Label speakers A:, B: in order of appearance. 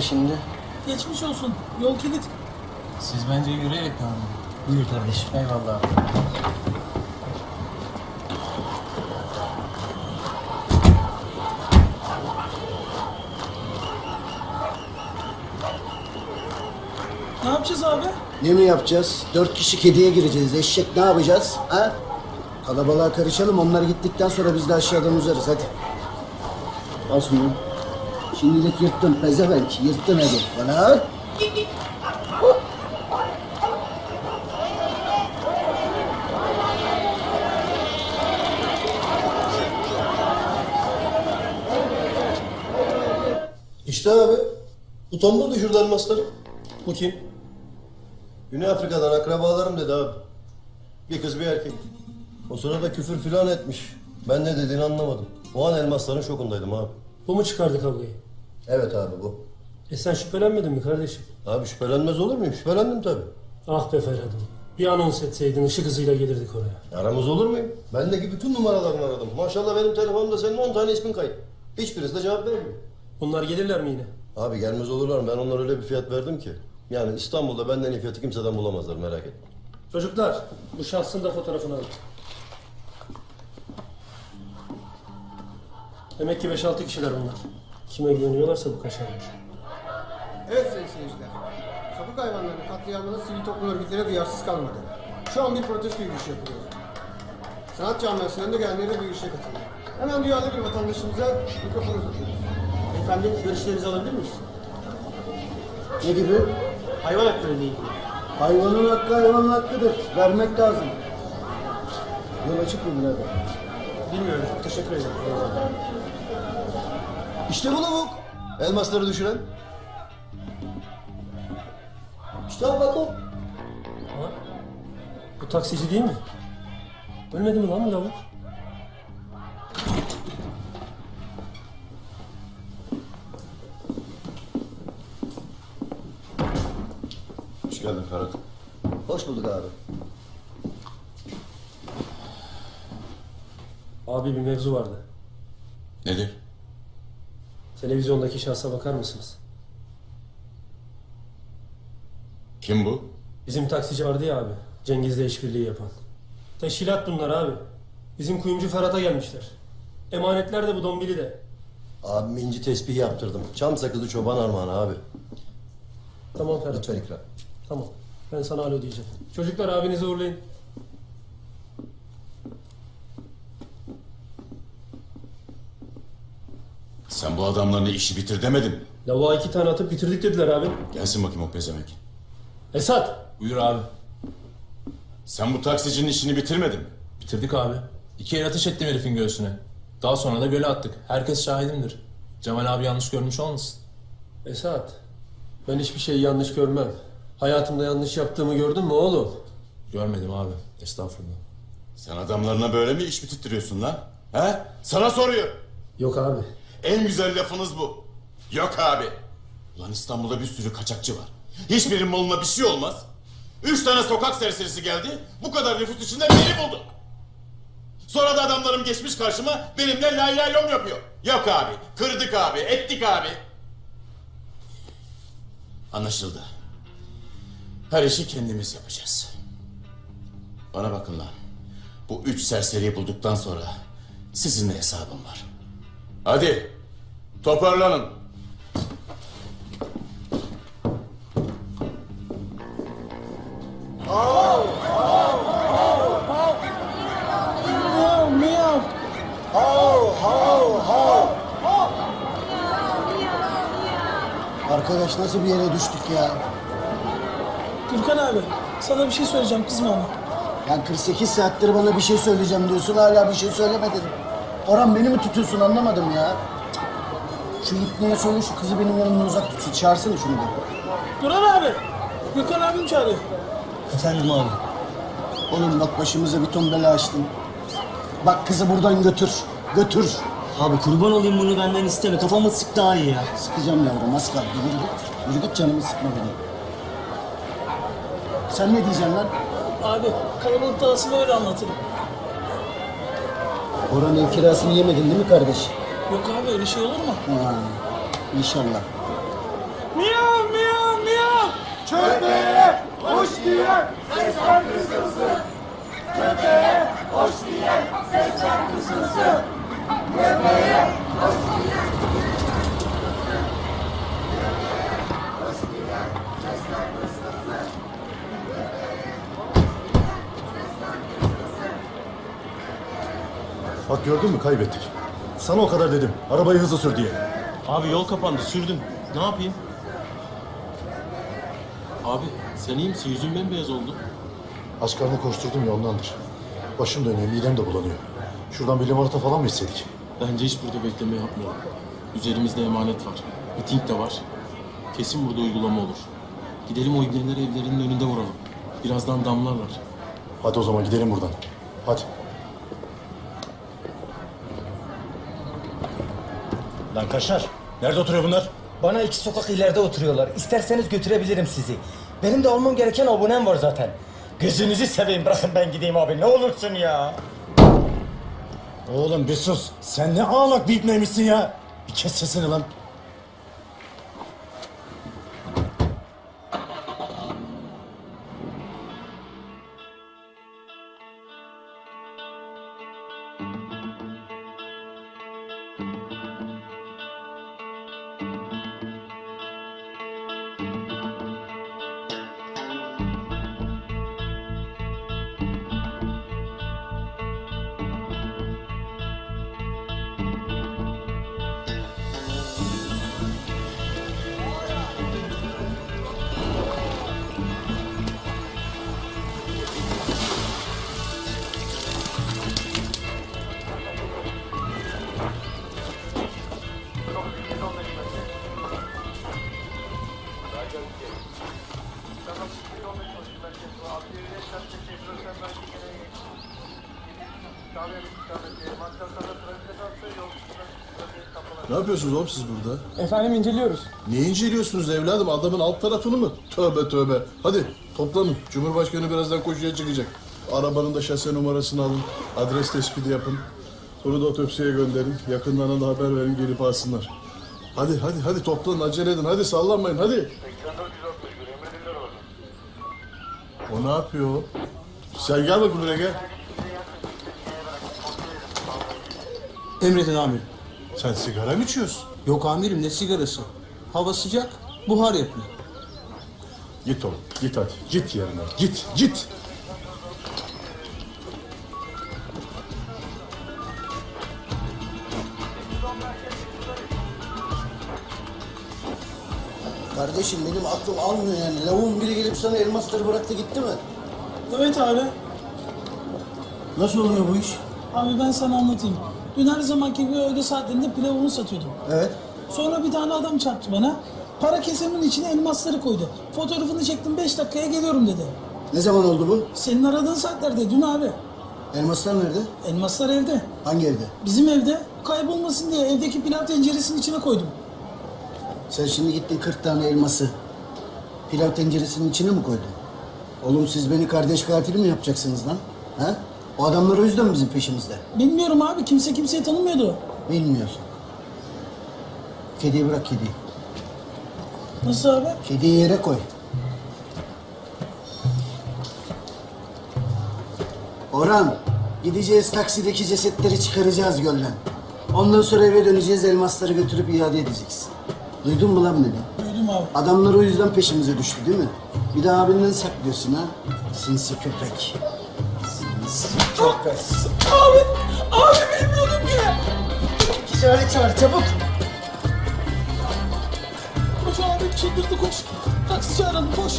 A: Bu ne şimdi?
B: Geçmiş olsun. Yol kilit.
C: Siz bence yürüyerek devam edin.
A: Buyur kardeşim.
C: Eyvallah.
B: Ne yapacağız abi?
A: Ne mi yapacağız? Dört kişi kediye gireceğiz. Eşek ne yapacağız? Ha? Kalabalığa karışalım. Onlar gittikten sonra biz de aşağıdan uzarız. Hadi. Al şunu. Şimdilik yırttın pezevenk. Yırttın hadi. Bana.
D: İşte abi. Bu tombul düşürdü elmasları.
B: Bu kim?
D: Güney Afrika'dan akrabalarım dedi abi. Bir kız bir erkek. O sırada küfür filan etmiş. Ben ne dediğini anlamadım. O an elmasların şokundaydım abi.
B: Bu mu çıkardı kavgayı?
D: Evet abi bu.
B: E sen şüphelenmedin mi kardeşim?
D: Abi şüphelenmez olur muyum? Şüphelendim tabii.
B: Ah be Ferhat'ım. Bir anons etseydin ışık hızıyla gelirdik oraya.
D: Aramız olur muyum? Bendeki bütün numaralarını aradım. Maşallah benim telefonumda senin 10 tane ismin kayıt. Hiçbirisi de cevap vermiyor.
B: Bunlar gelirler mi yine?
D: Abi gelmez olurlar mı? Ben onlara öyle bir fiyat verdim ki. Yani İstanbul'da benden iyi fiyatı kimseden bulamazlar merak etme.
B: Çocuklar bu şahsın da fotoğrafını alın. Demek ki 5-6 kişiler bunlar. Kime güveniyorlarsa bu kaşarlar.
E: Evet sayın seyirciler. Sokak hayvanlarının katliamına sivil toplum örgütleri duyarsız kalmadı. Şu an bir protesto yürüyüşü yapılıyor. Sanat camiasının da gelenleri de bu yürüyüşe katıldı. Hemen duyarlı bir vatandaşımıza mikrofonu uzatıyoruz. Efendim görüşlerinizi alabilir miyiz?
A: Ne gibi?
E: Hayvan hakları ile ilgili.
A: Hayvanın hakkı hayvanın hakkıdır. Vermek lazım. Yol açık mı birader?
E: Bilmiyorum. Teşekkür ederim.
D: İşte bu lavuk. Elmasları düşüren. İşte bak o.
B: Ha? Bu taksici değil mi? Ölmedi mi lan bu lavuk?
D: Hoş geldin Ferhat. Hoş bulduk abi.
B: Abi bir mevzu vardı.
F: Nedir?
B: Televizyondaki şahsa bakar mısınız?
F: Kim bu?
B: Bizim taksici vardı ya abi. Cengiz'le işbirliği yapan. Teşkilat bunlar abi. Bizim kuyumcu Ferhat'a gelmişler. Emanetler de bu dombili de.
D: Abim inci tesbih yaptırdım. Çam sakızı çoban armağanı abi.
B: Tamam Ferhat.
D: Lütfen ikram.
B: Tamam. Ben sana alo diyeceğim. Çocuklar abinizi uğurlayın.
F: Sen bu adamlarla işi bitir demedin mi?
B: Lavuğa iki tane atıp bitirdik dediler abi.
F: Gelsin bakayım o pezemek.
B: Esat.
C: Buyur abi.
F: Sen bu taksicinin işini bitirmedin mi?
C: Bitirdik abi. İki el ateş ettim herifin göğsüne. Daha sonra da göle attık. Herkes şahidimdir. Cemal abi yanlış görmüş olmasın?
B: Esat. Ben hiçbir şeyi yanlış görmem. Hayatımda yanlış yaptığımı gördün mü oğlum?
C: Görmedim abi. Estağfurullah.
F: Sen adamlarına böyle mi iş bitirtiyorsun lan? He? Sana soruyor.
B: Yok abi.
F: En güzel lafınız bu. Yok abi. Ulan İstanbul'da bir sürü kaçakçı var. Hiçbirinin malına bir şey olmaz. Üç tane sokak serserisi geldi. Bu kadar nüfus içinde beni buldu. Sonra da adamlarım geçmiş karşıma benimle lay lay lom yapıyor. Yok abi. Kırdık abi. Ettik abi. Anlaşıldı. Her işi kendimiz yapacağız. Bana bakın lan. Bu üç serseriyi bulduktan sonra sizinle hesabım var. Hadi toparlanın.
A: Arkadaş nasıl bir yere düştük ya?
B: Gürkan abi. Sana bir şey söyleyeceğim kızma ama.
A: Yani 48 saattir bana bir şey söyleyeceğim diyorsun hala bir şey söylemedin. Orhan beni mi tutuyorsun anlamadım ya. Şu ipneye söyle şu kızı benim yanımdan uzak tutsun. Çağırsana şunu da.
B: Duran abi. Gürkan abim çağırıyor.
A: Efendim abi. Oğlum bak başımıza bir ton bela açtın. Bak kızı buradan götür. Götür.
G: Abi kurban olayım bunu benden isteme. Kafamı sık daha iyi ya.
A: Sıkacağım yavrum az kaldı. Yürü git. Yürü git canımı sıkma benim. Sen ne diyeceksin lan?
B: Abi kalabalıkta nasıl öyle anlatırım.
A: Oranın kirasını yemedin değil mi kardeş?
B: Yok abi öyle şey olur mu?
A: Ha, inşallah.
H: Miyav miyav miyav. Köpeğe hoş diye sesler kısılsın. Köpeğe hoş diye sesler kısılsın. Köpeğe hoş diye
I: Bak gördün mü kaybettik. Sana o kadar dedim. Arabayı hızlı sür diye.
C: Abi yol kapandı sürdüm. Ne yapayım? Abi sen iyi misin? Yüzün bembeyaz oldu.
J: Az karnı koşturdum ya ondandır. Başım dönüyor, midem de bulanıyor. Şuradan bir limonata falan mı içseydik?
C: Bence hiç burada bekleme yapmayalım. Üzerimizde emanet var. Miting de var. Kesin burada uygulama olur. Gidelim o ibneleri evlerinin önünde vuralım. Birazdan damlarlar.
J: Hadi o zaman gidelim buradan. Hadi.
I: Lan Kaşar. Nerede oturuyor bunlar?
K: Bana iki sokak ileride oturuyorlar. İsterseniz götürebilirim sizi. Benim de olmam gereken abonem var zaten. Gözünüzü seveyim bırakın ben gideyim abi ne olursun ya.
J: Oğlum bir sus. Sen ne ağlak bir ibneymişsin ya. Bir kes sesini lan.
I: Ne yapıyorsunuz oğlum siz burada?
L: Efendim inceliyoruz.
I: Niye inceliyorsunuz evladım? Adamın alt tarafını mı? Tövbe tövbe. Hadi toplanın. Cumhurbaşkanı birazdan koşuya çıkacak. Arabanın da şase numarasını alın. Adres tespiti yapın. Sonra da otopsiye gönderin. Yakınlarına da haber verin gelip alsınlar. Hadi hadi hadi toplanın acele edin. Hadi sallanmayın hadi. O ne yapıyor? Sen gel bakayım buraya gel.
M: Emredin amirim.
I: Sen sigara mı içiyorsun?
M: Yok amirim ne sigarası? Hava sıcak, buhar yapıyor.
I: Git oğlum git hadi. Git yerine. Git git.
A: Kardeşim benim aklım almıyor yani. Lavuğun biri gelip sana elmasları bıraktı gitti mi?
H: Evet abi.
A: Nasıl oluyor bu iş?
H: Abi ben sana anlatayım. Dün her zamanki gibi öğle saatlerinde pilavımı satıyordum.
A: Evet.
H: Sonra bir tane adam çarptı bana. Para kesemin içine elmasları koydu. Fotoğrafını çektim 5 dakikaya geliyorum dedi.
A: Ne zaman oldu bu?
H: Senin aradığın saatlerde dün abi.
A: Elmaslar nerede?
H: Elmaslar evde.
A: Hangi evde?
H: Bizim evde kaybolmasın diye evdeki pilav tenceresinin içine koydum.
A: Sen şimdi gittin 40 tane elması pilav tenceresinin içine mi koydun? Oğlum siz beni kardeş katili mi yapacaksınız lan? Ha? O adamlar o yüzden bizim peşimizde?
H: Bilmiyorum abi kimse kimseyi tanımıyordu.
A: Bilmiyorsun. Kediyi bırak kediyi.
H: Nasıl abi?
A: Kediyi yere koy. Orhan, gideceğiz taksideki cesetleri çıkaracağız gölden. Ondan sonra eve döneceğiz, elmasları götürüp iade edeceksin. Duydun mu lan beni?
H: Duydum abi.
A: Adamlar o yüzden peşimize düştü değil mi? Bir de abinden saklıyorsun ha. Sinsi köpek. Sinsi köpek.
H: Abi! Abi bilmiyordum ki!
A: Çağır çağır çabuk.
H: Koş abi çıldırdı koş. Taksi çağıralım koş.